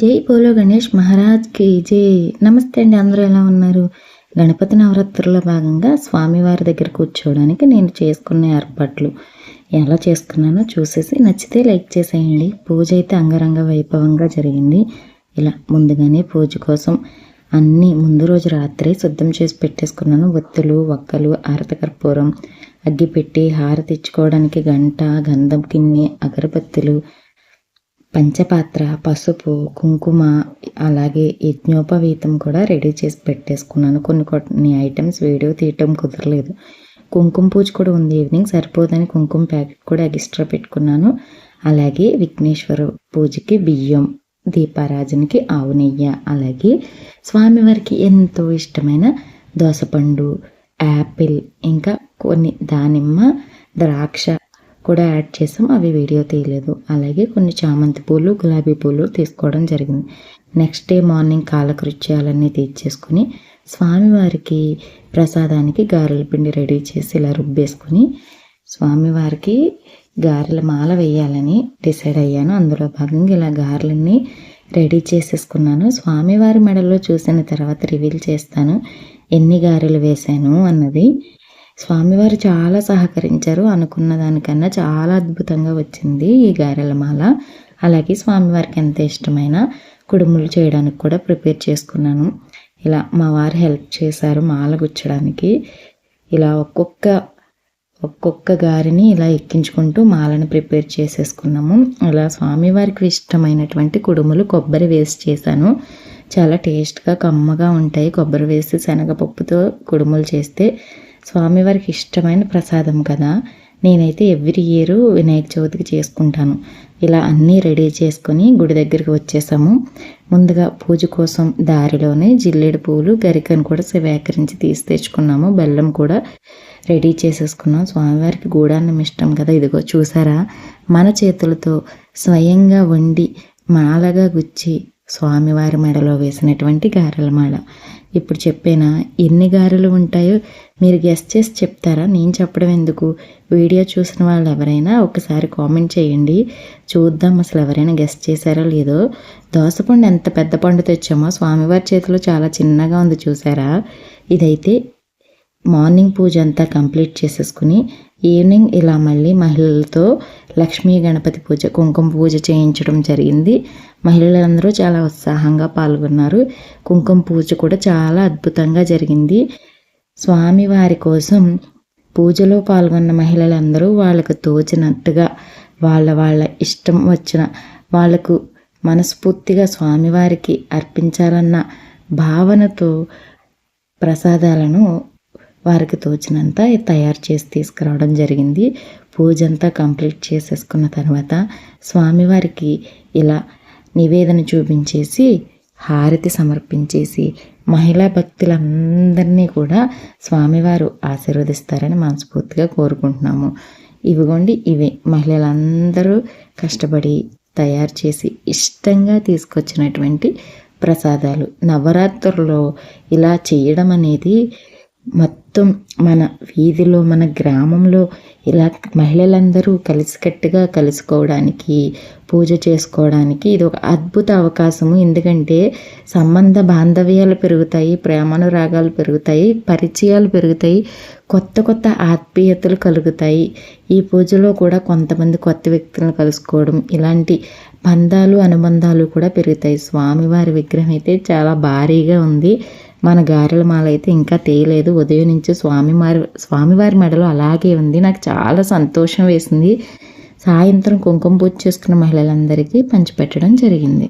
జై పోలో గణేష్ మహారాజ్కి జై. నమస్తే అండి అందరూ ఎలా ఉన్నారు? గణపతి నవరాత్రుల్లో భాగంగా స్వామివారి దగ్గర కూర్చోవడానికి నేను చేసుకున్న ఏర్పాట్లు ఎలా చేసుకున్నానో చూసేసి నచ్చితే లైక్ చేసేయండి. పూజ అయితే అంగరంగ వైభవంగా జరిగింది. ఇలా ముందుగానే పూజ కోసం అన్నీ ముందు రోజు రాత్రి సిద్ధం చేసి పెట్టేసుకున్నాను. ఒత్తులు వక్కలు ఆరతకర్పూరం అగ్గిపెట్టి హారతి ఇచ్చుకోవడానికి గంట గంధం కిన్నె అగరబత్తులు పంచపాత్ర పసుపు కుంకుమ అలాగే యజ్ఞోపవీతం కూడా రెడీ చేసి పెట్టేసుకున్నాను. కొన్ని కొన్ని ఐటమ్స్ వీడియో తీయటం కుదరలేదు. కుంకుమ పూజ కూడా ఉంది ఈవినింగ్ సరిపోదని కుంకుమ ప్యాకెట్ కూడా ఎక్స్ట్రా పెట్టుకున్నాను. అలాగే విఘ్నేశ్వర పూజకి బియ్యం దీపారాజునికి ఆవు నెయ్య అలాగే స్వామివారికి ఎంతో ఇష్టమైన దోసపండు యాపిల్ ఇంకా కొన్ని దానిమ్మ ద్రాక్ష కూడా యాడ్ చేసాం. అవి వీడియో తీయలేదు. అలాగే కొన్ని చామంతి పూలు గులాబీ పూలు తీసుకోవడం జరిగింది. నెక్స్ట్ డే మార్నింగ్ కాలకృత్యాలన్నీ తీర్చేసుకుని స్వామివారికి ప్రసాదానికి గారెల పిండి రెడీ చేసి ఇలా రుబ్బేసుకుని స్వామివారికి గారెల మాల వేయాలని డిసైడ్ అయ్యాను. అందులో భాగంగా ఇలా గారెలన్నీ రెడీ చేసేసుకున్నాను. స్వామివారి మెడలో చూసిన తర్వాత రివీల్ చేస్తాను. ఎన్ని గారెలు వేశాను అన్నది స్వామివారు చాలా సహకరించారు అనుకున్న దానికన్నా చాలా అద్భుతంగా వచ్చింది ఈ గారెల మాల అలాగే స్వామివారికి ఎంత ఇష్టమైన కుడుములు చేయడానికి కూడా ప్రిపేర్ చేసుకున్నాను. ఇలా మా వారు హెల్ప్ చేశారు మాల గుచ్చడానికి. ఇలా ఒక్కొక్క ఒక్కొక్క గారిని ఇలా ఎక్కించుకుంటూ మాలను ప్రిపేర్ చేసేసుకున్నాము. అలా స్వామివారికి ఇష్టమైనటువంటి కుడుములు కొబ్బరి వేసి చేశాను. చాలా టేస్ట్గా కమ్మగా ఉంటాయి. కొబ్బరి వేసి శనగపప్పుతో కుడుములు చేస్తే స్వామివారికి ఇష్టమైన ప్రసాదం కదా. నేనైతే ఎవ్రీ ఇయర్ వినాయక చవితికి చేసుకుంటాను. ఇలా అన్నీ రెడీ చేసుకొని గుడి దగ్గరికి వచ్చేసాము. ముందుగా పూజ కోసం దారిలోనే జిల్లేడు పూలు గరికను కూడా సేకరించి తీసి తెచ్చుకున్నాము. బెల్లం కూడా రెడీ చేసేసుకున్నాం. స్వామివారికి గూడాన్నం ఇష్టం కదా. ఇదిగో చూసారా? మన చేతులతో స్వయంగా వండి మాలగా గుచ్చి స్వామివారి మెడలో వేసినటువంటి గారెల మాల ఇప్పుడు చెప్పేనా ఎన్ని గారెలు ఉంటాయో మీరు గెస్ట్ చేసి చెప్తారా? నేను చెప్పడం ఎందుకు? వీడియో చూసిన వాళ్ళు ఎవరైనా ఒకసారి కామెంట్ చేయండి. చూద్దాం అసలు ఎవరైనా గెస్ట్ చేశారో లేదో. దోసపండు ఎంత పెద్ద పండు తెచ్చామో స్వామివారి చేతిలో చాలా చిన్నగా ఉంది చూసారా? ఇదైతే మార్నింగ్ పూజ అంతా కంప్లీట్ చేసేసుకుని ఈవినింగ్ ఇలా మళ్ళీ మహిళలతో లక్ష్మీ గణపతి పూజ కుంకుమ పూజ చేయించడం జరిగింది. మహిళలందరూ చాలా ఉత్సాహంగా పాల్గొన్నారు. కుంకుమ పూజ కూడా చాలా అద్భుతంగా జరిగింది. స్వామివారి కోసం పూజలో పాల్గొన్న మహిళలందరూ వాళ్ళకు తోచినట్టుగా వాళ్ళ వాళ్ళ ఇష్టం వచ్చిన వాళ్ళకు మనస్ఫూర్తిగా స్వామివారికి అర్పించాలన్న భావనతో ప్రసాదాలను వారికి తోచినంత తయారు చేసి తీసుకురావడం జరిగింది. పూజ అంతా కంప్లీట్ చేసేసుకున్న తర్వాత స్వామివారికి ఇలా నివేదన చూపించేసి హారతి సమర్పించేసి మహిళా భక్తులందరినీ కూడా స్వామివారు ఆశీర్వదిస్తారని మనస్ఫూర్తిగా కోరుకుంటున్నాము. ఇవిగోండి ఇవే మహిళలందరూ కష్టపడి తయారు చేసి ఇష్టంగా తీసుకొచ్చినటువంటి ప్రసాదాలు. నవరాత్రుల్లో ఇలా చేయడం అనేది మొత్తం మన వీధిలో మన గ్రామంలో ఇలా మహిళలందరూ కలిసికట్టుగా కలుసుకోవడానికి పూజ చేసుకోవడానికి ఇది ఒక అద్భుత అవకాశము. ఎందుకంటే సంబంధ బాంధవ్యాలు పెరుగుతాయి ప్రేమానురాగాలు పెరుగుతాయి పరిచయాలు పెరుగుతాయి కొత్త కొత్త ఆత్మీయతలు కలుగుతాయి. ఈ పూజలో కూడా కొంతమంది కొత్త వ్యక్తులను కలుసుకోవడం ఇలాంటి బంధాలు అనుబంధాలు కూడా పెరుగుతాయి. స్వామివారి విగ్రహం అయితే చాలా భారీగా ఉంది. మన గారెల మాల అయితే ఇంకా తేయలేదు ఉదయం నుంచి స్వామివారి స్వామివారి మెడలో అలాగే ఉంది. నాకు చాలా సంతోషం వేసింది. సాయంత్రం కుంకుమ పూజ చేసుకున్న మహిళలందరికీ పంచిపెట్టడం జరిగింది.